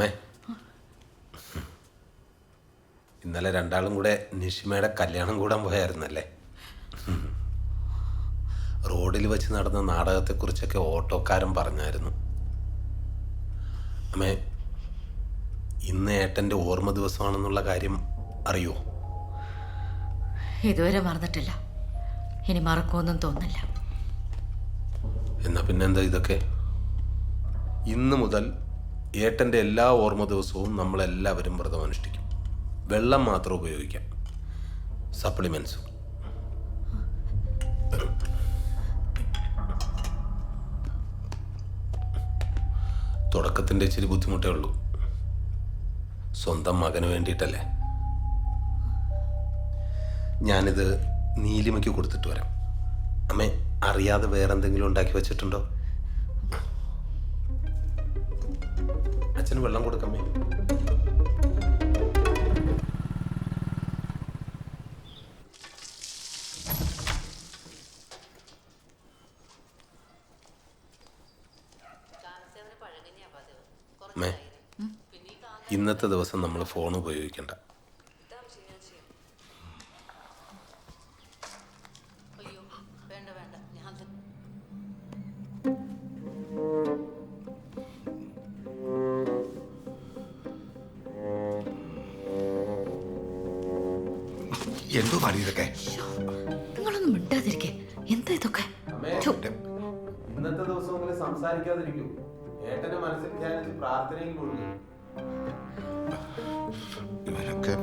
അമ്മേ. ഇന്നലെ രണ്ടാളും കൂടെ നിഷിമയുടെ കല്യാണം കൂടാൻ പോയായിരുന്നല്ലേ? റോഡിൽ വെച്ച് നടന്ന നാടകത്തെക്കുറിച്ചൊക്കെ ഓട്ടോക്കാരൻ പറഞ്ഞായിരുന്നു. അമ്മേ ഇന്ന് ഏട്ടന്റെ ഓർമ്മ ദിവസമാണെന്നുള്ള കാര്യം അറിയോ? ഇതുവരെ മറന്നിട്ടില്ല. ഇനി മറക്കുമെന്നും തോന്നില്ല എന്നാ പിന്നെന്താ ഇതൊക്കെ? ഇന്ന് മുതൽ ഏട്ടന്റെ എല്ലാ ഓർമ്മ ദിവസവും നമ്മളെല്ലാവരും വ്രതം അനുഷ്ഠിക്കും. വെള്ളം മാത്രം ഉപയോഗിക്കാം. സപ്ലിമെൻസും തുടക്കത്തിന്റെ ഇച്ചിരി ബുദ്ധിമുട്ടേ ഉള്ളൂ. സ്വന്തം മകന് വേണ്ടിയിട്ടല്ലേ? ഞാനിത് നീലിമയ്ക്ക് കൊടുത്തിട്ട് വരാം. അമ്മേ അറിയാതെ വേറെന്തെങ്കിലും ഉണ്ടാക്കി വെച്ചിട്ടുണ്ടോ? അച്ഛന് വെള്ളം കൊടുക്കമ്മേ. ഇന്നത്തെ ദിവസം നമ്മൾ ഫോൺ ഉപയോഗിക്കണ്ട. എന്തോ പാടി ഇതൊക്കെ? നിങ്ങളൊന്നും മിണ്ടാതിരിക്കേ. എന്താ ഇതൊക്കെ? ഇന്നത്തെ ദിവസം സംസാരിക്കാതിരിക്കൂ. ഏട്ടനെ മനസ്സിൽ ധ്യാനിച്ച് പ്രാർത്ഥനയിൽ കൊടുക്കും ഇവരൊക്കെ